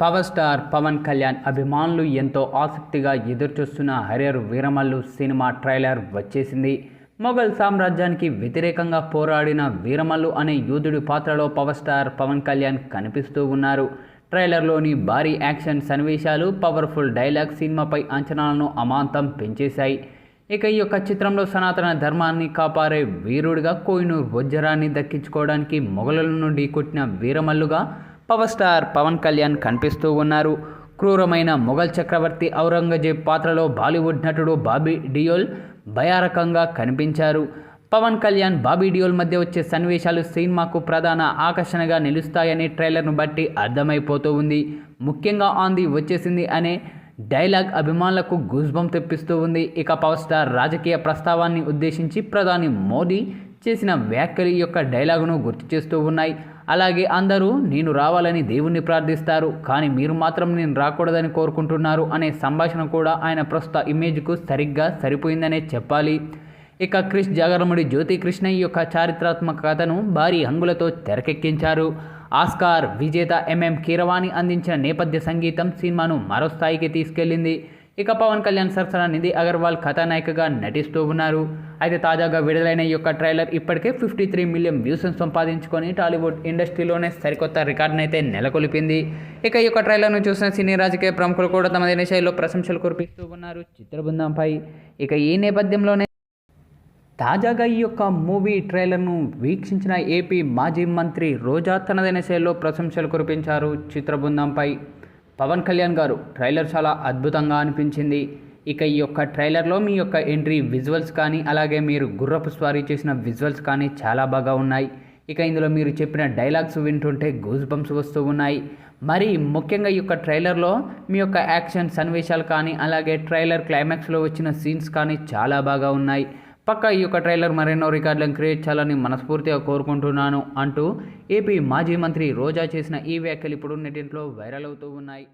Power star Pawan Kalyan అభిమానులు ఎంతో ఆసక్తిగా ఎదురుచూస్తున్న హరియర్ వీరమల్లు సినిమా ట్రైలర్ వచ్చేసింది. మొఘల్ సామ్రాజ్యానికి వ్యతిరేకంగా పోరాడిన వీరమల్లు అనే యూదుడి పాత్రలో పవర్ స్టార్ పవన్ కళ్యాణ్ కనిపిస్తూ ఉన్నారు. ట్రైలర్లోని భారీ యాక్షన్ సన్నివేశాలు పవర్ఫుల్ డైలాగ్ సినిమాపై అంచనాలను అమాంతం పెంచేశాయి. ఇక ఈ యొక్క చిత్రంలో సనాతన ధర్మాన్ని కాపాడే వీరుడిగా కోయినూరు వజ్రాన్ని దక్కించుకోవడానికి మొఘలులను ఢీకొట్టిన కొట్టిన వీరమల్లుగా పవర్ స్టార్ పవన్ కళ్యాణ్ కనిపిస్తూ ఉన్నారు. క్రూరమైన మొఘల్ చక్రవర్తి ఔరంగజేబ్ పాత్రలో బాలీవుడ్ నటుడు బాబీ డియోల్ భయారకంగా కనిపించారు. పవన్ కళ్యాణ్ బాబీ డియోల్ మధ్య వచ్చే సన్నివేశాలు సినిమాకు ప్రధాన ఆకర్షణగా నిలుస్తాయని ట్రైలర్ను బట్టి అర్థమైపోతూ ఉంది. ముఖ్యంగా ఆంది వచ్చేసింది అనే డైలాగ్ అభిమానులకు గుజ్బం తెప్పిస్తూ ఉంది. ఇక పవర్ స్టార్ రాజకీయ ప్రస్తావాన్ని ఉద్దేశించి ప్రధాని మోదీ చేసిన వ్యాఖ్యలు యొక్క డైలాగును గుర్తు చేస్తూ ఉన్నాయి. అలాగే అందరూ నేను రావాలని దేవుణ్ణి ప్రార్థిస్తారు కానీ మీరు మాత్రం నేను రాకూడదని కోరుకుంటున్నారు అనే సంభాషణ కూడా ఆయన ప్రస్తుత ఇమేజ్కు సరిగ్గా సరిపోయిందనే చెప్పాలి. ఇక క్రిష్ జాగరముడి జ్యోతి కృష్ణ యొక్క చారిత్రాత్మక కథను భారీ హంగులతో తెరకెక్కించారు. ఆస్కార్ విజేత ఎంఎం కీరవాణి అందించిన నేపథ్య సంగీతం సినిమాను మరో స్థాయికి తీసుకెళ్ళింది ఇక పవన్ కళ్యాణ్ సరసన నిధి అగర్వాల్ కథానాయికగా నటిస్తూ ఉన్నారు. అయితే తాజాగా విడుదలైన ఈ యొక్క ట్రైలర్ ఇప్పటికే ఫిఫ్టీ త్రీ మిలియన్ వ్యూస్ను సంపాదించుకొని టాలీవుడ్ ఇండస్ట్రీలోనే సరికొత్త రికార్డును అయితే నెలకొల్పింది. ఇక ఈ యొక్క ట్రైలర్ను చూసిన సినీ రాజకీయ ప్రముఖులు కూడా తమదైన శైలిలో ప్రశంసలు కురిపిస్తూ ఉన్నారు చిత్రబృందంపై. ఇక ఈ నేపథ్యంలోనే తాజాగా ఈ యొక్క మూవీ ట్రైలర్ను వీక్షించిన ఏపీ మాజీ మంత్రి రోజా తనదైన శైలిలో ప్రశంసలు కురిపించారు చిత్రబృందంపై. పవన్ కళ్యాణ్ గారు ట్రైలర్ చాలా అద్భుతంగా అనిపించింది. ఇక ఈ యొక్క ట్రైలర్లో మీ యొక్క ఎంట్రీ విజువల్స్ కానీ అలాగే మీరు గుర్రపు స్వారీ చేసిన విజువల్స్ కానీ చాలా బాగా ఉన్నాయి. ఇక ఇందులో మీరు చెప్పిన డైలాగ్స్ వింటుంటే గూజ్ బంప్స్ వస్తూ ఉన్నాయి. మరి ముఖ్యంగా ఈ యొక్క ట్రైలర్లో మీ యొక్క యాక్షన్ సన్నివేశాలు కానీ అలాగే ట్రైలర్ క్లైమాక్స్లో వచ్చిన సీన్స్ కానీ చాలా బాగా ఉన్నాయి. పక్క ఈ యొక్క ట్రైలర్ మరెన్నో రికార్డులను క్రియేట్ చేయాలని మనస్ఫూర్తిగా కోరుకుంటున్నాను అంటూ ఏపీ మాజీ మంత్రి రోజా చేసిన ఈ వ్యాఖ్యలు ఇప్పుడు నెటింట్లో వైరల్ అవుతూ ఉన్నాయి.